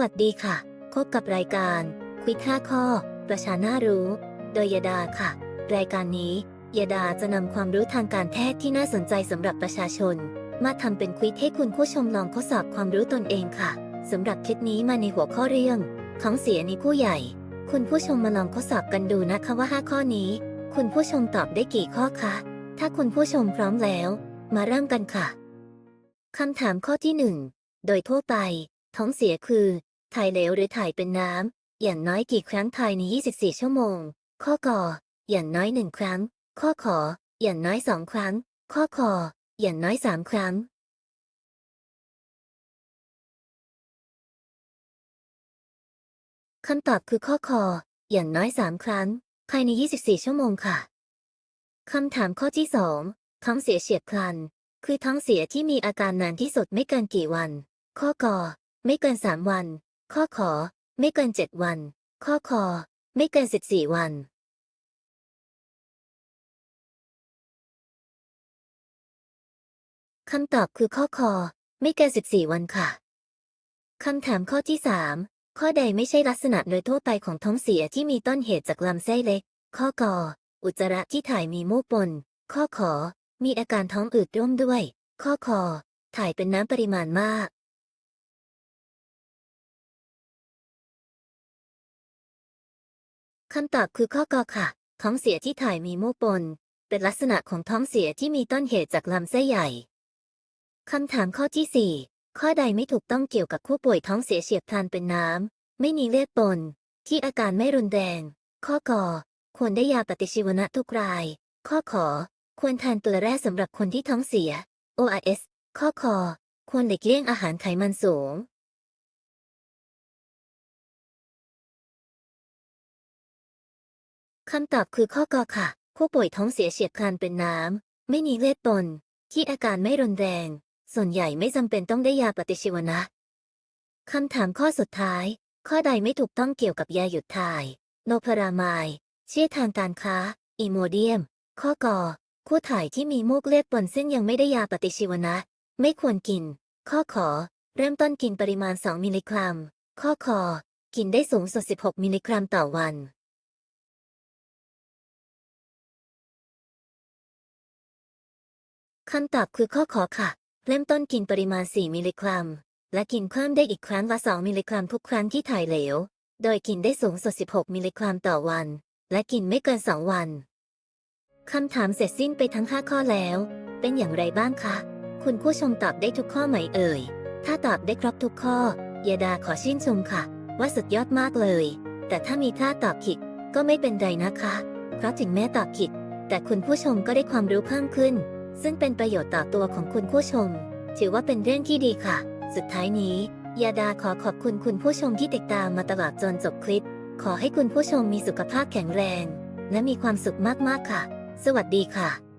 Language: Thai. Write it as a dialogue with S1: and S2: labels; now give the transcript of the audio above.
S1: วัสดีค่ะ พบกับรายการคุยค่าข้อ ประชาน่ารู้ โดยยดาค่ะ รายการนี้ยดาจะนำความรู้ทางการแพทย์ที่น่าสนใจสำหรับประชาชน มาทำเป็นควิดให้คุณผู้ชมลองทดสอบความรู้ตนเองค่ะสำหรับคลิปนี้มาในหัวข้อเรื่องท้องเสียในผู้ใหญ่ คุณผู้ชมมาลองทดสอบกันดูนะคะว่า 5 ข้อนี้ คุณผู้ชมตอบได้กี่ข้อคะถ้าคุณผู้ชมพร้อมแล้ว มาเริ่มกันค่ะคำถามข้อที่ 1 โดยทั่วไป ท้องเสียคือ ถ่ายเหลวหรือถ่ายเป็นน้ำ อย่างน้อยกี่ครั้งภายใน 24 ชั่วโมง ข้อกออย่างน้อยหนึ่งครั้ง ข้อขอ อย่างน้อยสองครั้ง ข้อคอ อย่างน้อยสามครั้งคำตอบคือข้อคอ อย่างน้อยสามครั้ง ภายใน 24 ชั่วโมงค่ะ คำถามข้อที่สองท้องเสียเฉียบพลัน คือท้องเสียที่มีอาการนานที่สุดไม่เกินกี่วัน ข้อกอ ไม่เกินสามวัน ข้อขอ ไม่เกินเจ็ดวัน ข้อคอ ไม่เกินสิบสี่วัน คำตอบคือข้อคอ ไม่เกิน14วันค่ะ คำถามข้อที่3ข้อใดไม่ใช่ลักษณะโดยทั่วไปของท้องเสียที่มีต้นเหตุจากลำไส้เล็ก ข้อกอ อุจจาระที่ถ่ายมีมูกปน ข้อขอ มีอาการท้องอืดร่วมด้วย ข้อคอ ถ่ายเป็นน้ำปริมาณมาก คำตอบคือข้อกอค่ะ ท้องเสียที่ถ่ายมีมูกปน เป็นลักษณะของท้องเสียที่มีต้นเหตุจากลำไส้ใหญ่คำถามข้อที่ 4 ข้อใดไม่ถูกต้องเกี่ยวกับผู้ป่วยท้องเสียเฉียบพลันเป็นน้ำ ไม่มีเลือดปน ที่อาการไม่รุนแรง ข้อกอควรได้ยาปฏิชีวนะทุกราย ข้อขอ ควรทานเกลือแร่สำหรับคนที่ท้องเสีย ORS ข้อคอ ควรหลีกเลี่ยงอาหารไขมันสูง คำตอบคือข้อกอค่ะ ผู้ป่วยท้องเสียเฉียบพลันเป็นน้ำ ไม่มีเลือดปน ที่อาการไม่รุนแรง ส่วนใหญ่ไม่จำเป็นต้องได้ยาปฏิชีวนะคำถามข้อสุดท้าย ข้อใดไม่ถูกต้องเกี่ยวกับยาหยุดถ่าย โนพารามายเชี่ยทางการค้า อีโมเดียม ข้อกอคู่ถ่ายที่มีมูกเลือดปนซึ่งยังไม่ได้ยาปฏิชีวนะ ไม่ควรกิน ข้อขอ เริ่มต้นกินปริมาณ 2 มิลลิกรัม ข้อคอ กินได้สูงสุด 16 มิลลิกรัมต่อวัน คำตอบคือข้อขอค่ะ เริ่มต้นกินปริมาณ 4 มิลลิกรัม และกินเพิ่มได้อีกครั้งละ 2 มิลลิกรัมทุกครั้งที่ถ่ายเหลว โดยกินได้สูงสุด 16 มิลลิกรัมต่อวัน และกินไม่เกิน 2 วัน คำถามเสร็จสิ้นไปทั้ง 5 ข้อแล้ว เป็นอย่างไรบ้างคะ คุณผู้ชมตอบได้ทุกข้อไหมเอ่ย ถ้าตอบได้ครบทุกข้อยาดาขอชื่นชมค่ะ ว่าสุดยอดมากเลย แต่ถ้ามีพลาตอบผิดก็ไม่เป็นไรนะคะ เพราะถึงแม้ตอบผิด แต่คุณผู้ชมก็ได้ความรู้เพิ่มขึ้น ซึ่งเป็นประโยชน์ต่อตัวของคุณผู้ชม ถือว่าเป็นเรื่องที่ดีค่ะ สุดท้ายนี้ ยาดาขอขอบคุณคุณผู้ชมที่ติดตามมาตลอดจนจบคลิป ขอให้คุณผู้ชมมีสุขภาพแข็งแรง และมีความสุขมากๆค่ะ สวัสดีค่ะ